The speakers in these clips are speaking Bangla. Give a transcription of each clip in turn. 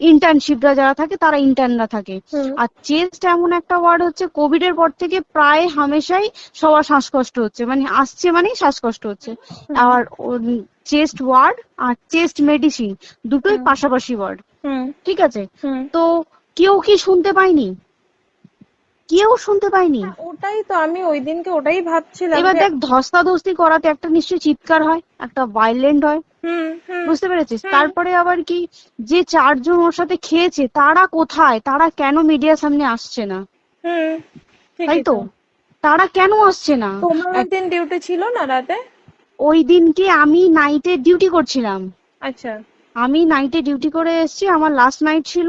ইন্টার্নশিপরা যারা থাকে তারা ইন্টার্নরা থাকে। আর চেস্ট এমন একটা ওয়ার্ড হচ্ছে কোভিড এর পর থেকে প্রায় হামেশাই সবার শ্বাসকষ্ট হচ্ছে। মানে আসছে মানেই শ্বাসকষ্ট হচ্ছে। আর চেস্ট ওয়ার্ড আর চেস্ট মেডিসিন দুটোই পাশাপাশি ওয়ার্ড ঠিক আছে? তো কেউ কি শুনতে পায়নি? কেউ শুনতে পায়নি। হ্যাঁ, ওটাই তো আমি ওই দিনকে ওটাই ভাবছিলাম এবার দেখ ধস্তাধস্তি করাতে একটা নিশ্চয়ই চিৎকার হয় একটা ভাইলেন্ট হয়। বুঝতে পেরেছিস? তারপরে আবার কি যে চারজন ওর সাথে খেয়েছে তারা কোথায়? তারা কেন মিডিয়ার সামনে আসছে না? তাই তো? তারা কেন আসছে না? তোমার ওই দিন ডিউটি ছিল না রাতে? ওই দিনকে আমি নাইটে ডিউটি করছিলাম। আচ্ছা। আমি নাইটে ডিউটি করে এসেছি আমার লাস্ট নাইট ছিল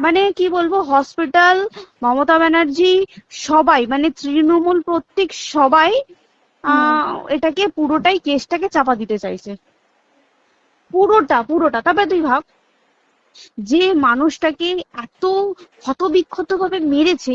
মানে কি বলব হসপিটাল মমতা ব্যানার্জি সবাই মানে তৃণমূল প্রত্যেক সবাই আহ, এটাকে পুরোটাই কেসটাকে চাপা দিতে চাইছে। পুরোটা পুরোটা তারপরে তুই ভাব যে মানুষটাকে এত ক্ষতবিক্ষত ভাবে মেরেছে